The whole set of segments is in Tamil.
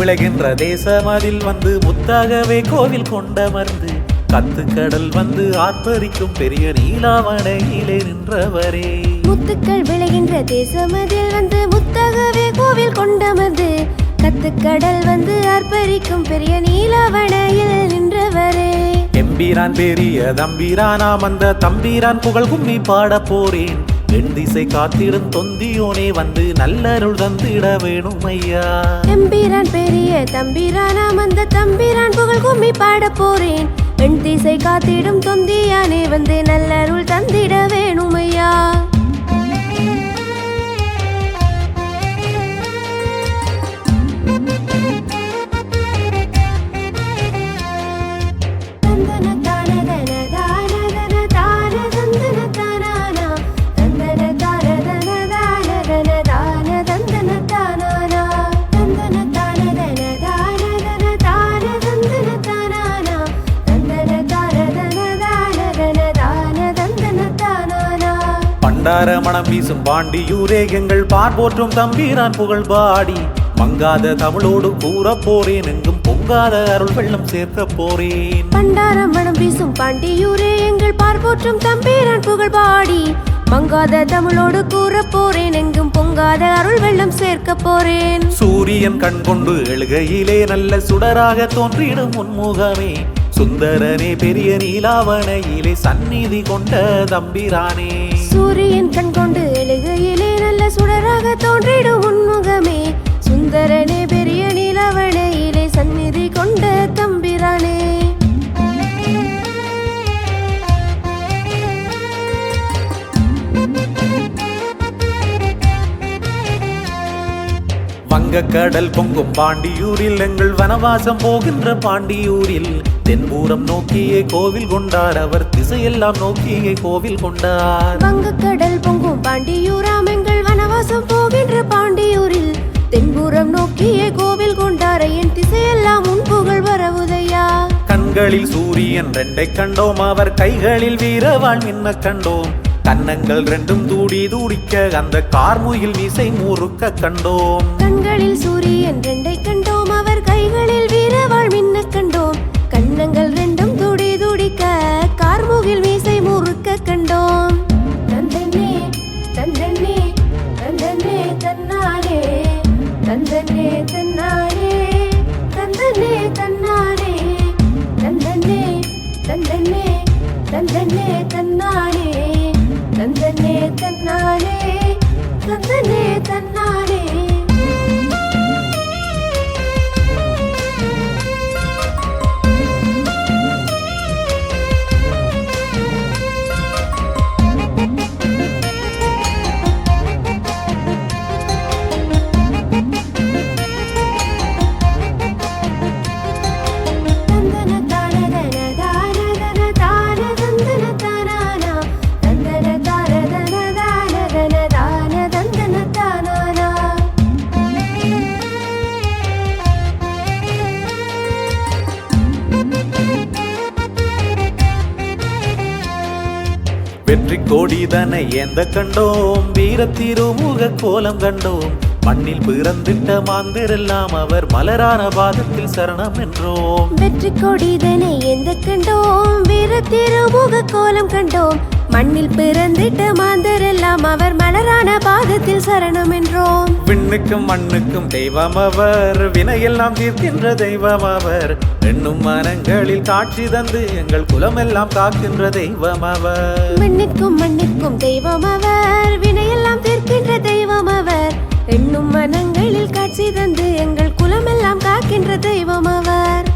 விளைகின்ற தேசம் அதில் வந்து முத்தாகவே கோவில் கொண்டமர்ந்து கத்துக்கடல் வந்து ஆர்ப்பரிக்கும் பெரிய நீலாவணையிலே நின்றவரே. முத்துக்கள் விளைகின்ற தேசமதில் வந்து முத்தகவே கோவில் கொண்டமது கத்துக்கடல் வந்து ஆர்ப்பரிக்கும் பெரிய நீலவனையில் நின்றவரே. எம்பீரான் பெரிய தம்பீரானாம் அந்த தம்பீரான் புகழ் கும்மி பாட போறேன். என் திசை காத்திடும் தொந்தியோனே வந்து நல்லருள் தந்திட வேணும் ஐயா எம்பீரான் பெரிய தம்பிரான் அந்த தம்பிரான் புகழ் கும்மி பாட போறேன். என் திசை காத்திடும் தொந்தியானே வந்து நல்லருள் தந்திட வேணுமையா? ஐயா பண்டார மனம் வீசும் பாண்டியூரே எங்கள் பார்போற்றும் தம்பீரான் புகழ் பாடி. மங்காத தமிழோடு கூற போறேன் எங்கும் பொங்காத அருள் வெள்ளம் சேர்க்க போறேன். பண்டாரம் மணம் வீசும் பாண்டியூரே எங்கள் பார்போற்றும் தம்பீரான் புகழ் பாடி. மங்காத தமிழோடு கூற போறேன் எங்கும் பொங்காத அருள் வெள்ளம் சேர்க்க போறேன். சூரியன் கண் கொண்டு எழுகையிலே நல்ல சுடராக தோன்றிடும் உன்முகமே சுந்தரனே பெரிய நீலாவணையிலே சந்நிதி கொண்ட தம்பிரானே. சூரியன் கண் கொண்டு எழுகையிலே நல்ல சுடராக தோன்றிடும் உன்முகமே. சுந்தரனே பெரிய நீலாவணையிலே சந்நிதி கொண்ட தம்பிரானே. வங்கக்கடல் பொங்கும் பாண்டியூரில் எங்கள் வனவாசம் போகின்ற பாண்டியூரில். தென்பூரம் நோக்கியே கோவில் கொண்டார் அவர் திசையெல்லாம் நோக்கியே கோவில் கொண்டார். வங்கக்கடல் பொங்கும் பாண்டியூராம் எங்கள் வனவாசம் போகின்ற பாண்டியூரில். தென்புறம் நோக்கிய கோவில் கொண்டார என் திசையெல்லாம் உன் புகழ் வரவுதையா. கண்களில் சூரியன் ரெண்டை கண்டோம் அவர் கைகளில் வீரவாள் மின்ன கண்டோம். கன்னங்கள் ரெண்டும் தூடி தூடிக்க அந்த கார்முகில் மீசை முறுக்க கண்டோம். கண்களில் சூரியன் ரெண்டை கண்டோம். அவர் கைகளில் வீரவாள் மின்ன கண்டோம். கண்ணங்கள் ரெண்டும் துடி துடிக்க கார்முகில் மீசை முறுக்க கண்டோம். தந்தனே தந்தனே தந்தனே தன்னாரே தந்தனே தன்னாரே தந்தனே தன்னாரே தந்தனே தந்தனே தந்தனே தன்னாரே தந்தனே தன்னாரே தந்தனே தன்னானே வெற்றி கோடிதனை எந்த கண்டோம். வீரத்திருமுக கோலம் கண்டோம். மண்ணில் பிறந்திட்ட மாந்திரெல்லாம் அவர் மலரான பாதத்தில் சரணம் என்றோம் வெற்றி கொடிதனை எந்த கண்டோம். வீர திருமுக கோலம் கண்டோம். மண்ணில் பிறந்திட்ட மாந்தரெல்லாம் அவர் மலரான பாதத்தில் சரணம் என்றோம். விண்ணுக்கும் மண்ணுக்கும் தெய்வம் அவர் வினையெல்லாம் தீர்க்கின்ற தெய்வம் அவர். எண்ணும் மனங்களில் காட்சி தந்து எங்கள் குலமெல்லாம் காக்கின்ற தெய்வம் அவர். மண்ணுக்கும் மண்ணுக்கும் தெய்வம் அவர் வினையெல்லாம் தீர்க்கின்ற தெய்வம் அவர். எண்ணும் மனங்களில் காட்சி தந்து எங்கள் குலமெல்லாம் காக்கின்ற தெய்வம் அவர்.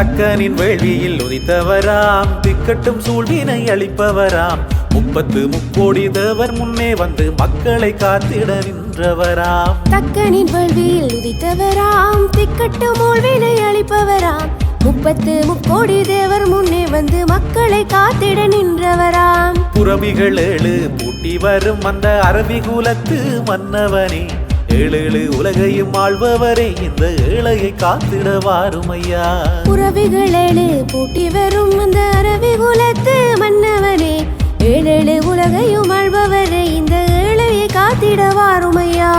தக்கனின் வேள்வியில் உதித்தவராம். திக்கட்டும் சூழ்வினை அளிப்பவராம். முப்பத்து முக்கோடி தேவர் முன்னே வந்து மக்களை காத்திட நின்றவராம். தக்கனின் வேள்வியில் உதித்தவராம். திக்கட்டு மூழ்வினை அளிப்பவராம். முப்பத்து முக்கோடி தேவர் முன்னே வந்து மக்களை காத்திட நின்றவராம். புறவிகள் ஏழு பூட்டி வரும் அந்த அரபி குலத்து மன்னவனே. ஏழேழு உலகையும் ஆள்பவரே இந்த ஏழையை காத்திட வாருமையா? புறவிகளேழு பூட்டி வரும் அந்த அரவி குலத்து மன்னவரே ஏழேழு உலகையும் ஆள்பவரே இந்த ஏழையை காத்திட வாருமையா?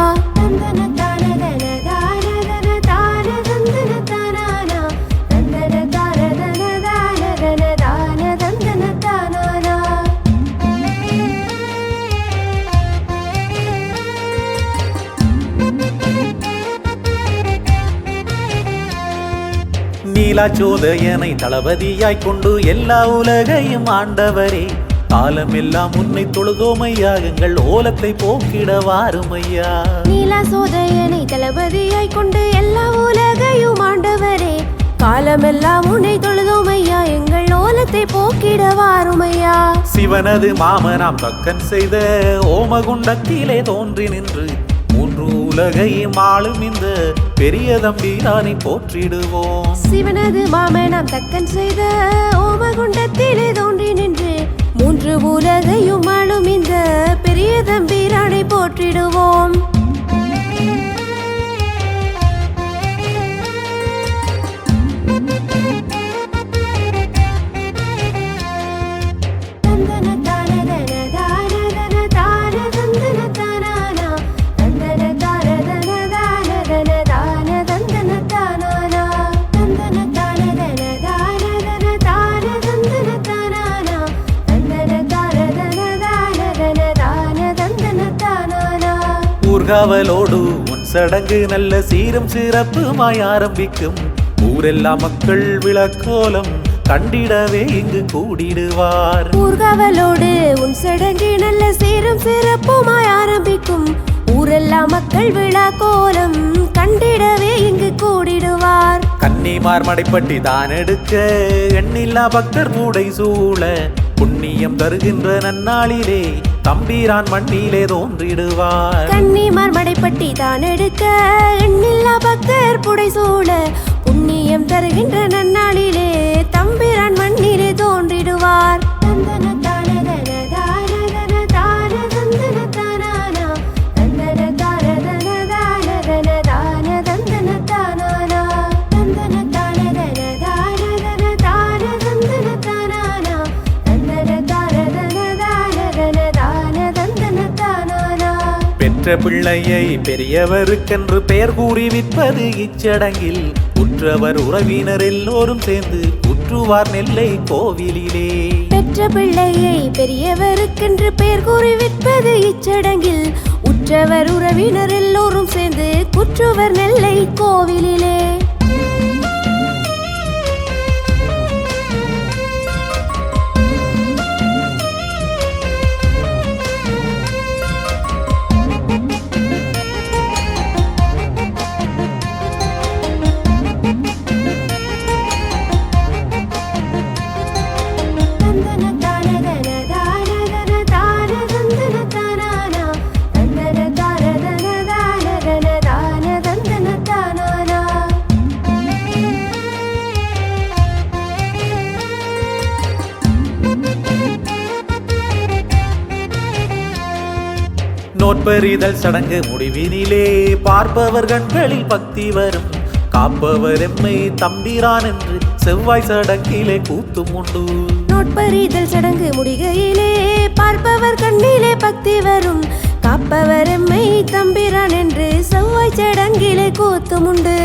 நீலாச்சோதையனை தளபதியாய் கொண்டு எல்லா உலகையும் ஆண்டவரே. காலமெல்லாம் உன்னை தொழுதோமையா எங்கள் ஓலத்தை போக்கிட வாருமையா நீலா சோதையனை தளபதியாய் கொண்டு எல்லா உலகையும் ஆண்டவரே. காலமெல்லாம் உன்னை தொழுதோமையா எங்கள் ஓலத்தை போக்கிட வாருமையா சிவனது மாமனாம் தக்கன் செய்த ஓமகுண்டத்திலே தோன்றி நின்று உலகையும் ஆளும் இந்த பெரிய தம்பி நானை போற்றிடுவோம். சிவனது மாமனாம் தக்கன் செய்த ஓமகுண்டத்திலே தோன்றி நின்று மூன்று உலகையும் ஆளும் இந்த பெரிய தம்பிரானை போற்றிடுவோம். ஊர்காவலோடு உன் சடங்கு நல்ல சீரும் சிறப்புமாய் ஆரம்பிக்கும். ஊரெல்லாம் மக்கள் விளக்கோலம் கண்டிடவே இங்கு கூடிடுவார். ஊர்காவலோடு உன் சடங்கு நல்ல சீரும் சிறப்புமாய் ஆரம்பிக்கும். ஊரெல்லாம் மக்கள் விழா கோலம் கண்டிடவே இங்கு கூடிடுவார். கன்னிமார் மடைப்பட்டி தான் எடுக்க எண்ணில்லா பக்தர் கூடை சூழ புண்ணியம் தருகின்ற நன்னாளிலே தம்பீரான் மண்ணிலே தோன்றிடுவார். கன்னிமார் மடைப்பட்டி தான் எடுக்க எண்ணில்லா பக்தர் புடை சூழ புண்ணியம் தருகின்ற நன்னாளிலே தம்பிரான் மண்ணிலே தோன்றிடுவார். பெற்ற பிள்ளையை பெரியவருக்கென்று பெயர் கூறி விற்பது இச்சடங்கில். உற்றவர் உறவினர் எல்லோரும் சேர்ந்து உற்றுவார் நெல்லை கோவிலிலே. பெற்ற பிள்ளையை பெரியவருக்கென்று பெயர் கூறி விற்பது இச்சடங்கில். உற்றவர் உறவினர் எல்லோரும் சேர்ந்து குற்றுவர் நெல்லை கோவிலிலே. நோட்பறிதல் சடங்கு முடிவினிலே பார்ப்பவர் கண்களில் பக்தி வரும். காப்பவர் எம்மை தம்பிரான் என்று செவ்வாய் சடங்கிலே கூத்தும் உண்டு. நோட்பறிதல் சடங்கு முடிகையிலே பார்ப்பவர் கண்ணிலே பக்தி வரும். காப்பவர் எம்மை தம்பிரான் என்று செவ்வாய் சடங்கிலே கூத்துமுண்டு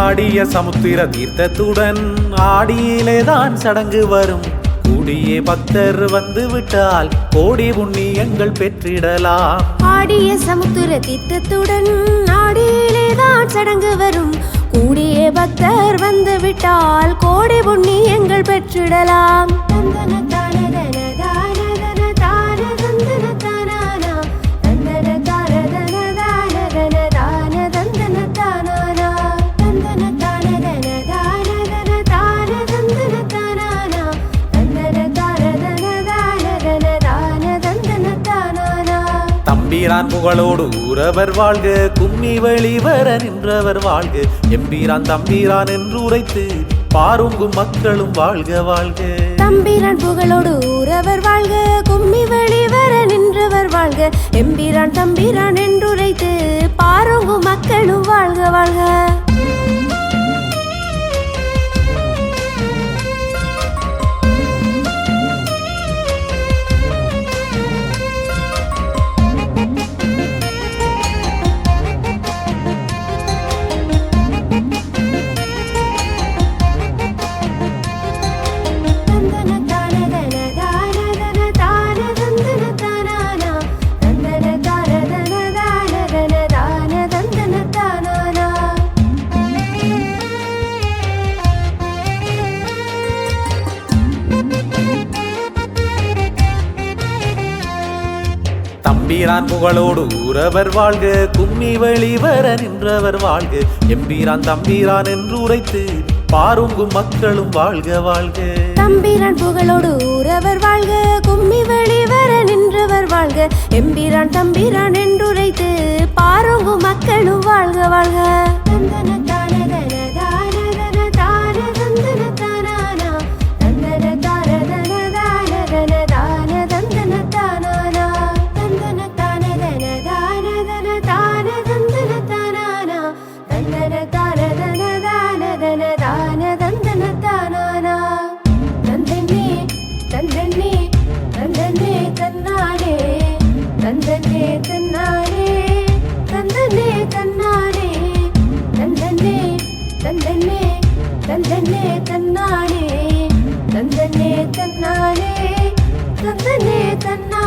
ஆடிய சமுத்திர தீர்த்தத்துடன் ஆடியிலே தான் சடங்கு வரும். கூடிய பக்தர் வந்து விட்டால் கோடி புண்ணியங்கள் பெற்றிடலாம். ஆடிய சமுத்திர தீர்த்தத்துடன் நாடியிலேதான் சடங்கு வரும். கூடிய பக்தர் வந்து விட்டால் கோடி புண்ணியங்கள் பெற்றிடலாம். தம்பீரான் புகழோடு ஊரவர் வாழ்க கும்மி வெளிவர நின்றவர் வாழ்க. எம்பீரான் தம்பீரான் என்று உரைத்து பாருங்கும் மக்களும் வாழ்க வாழ்க. தம்பிரான் புகழோடு ஊரவர் வாழ்க கும்மி வெளிவர நின்றவர் வாழ்க. எம்பிரான் தம்பிரான் என்றுரைத்து பாருங்கும் மக்களும் வாழ்க வாழ்க. எம்பிரான் புகழோடு ஊரவர் வாழ்க? கும்மி வெளிவர நின்றவர் வாழ்க. எம்பீரான் தம்பீரான் என்று உரைத்து பாருங்கும் மக்களும் வாழ்க வாழ்க. தம்பிரான் புகழோடு ஊரவர் வாழ்க. கும்மி வெளிவர நின்றவர் வாழ்க. எம்பிரான் தம்பிரான் என்றுரைத்து பாருங்கும் மக்களும் வாழ்க வாழ்க. தன்னானே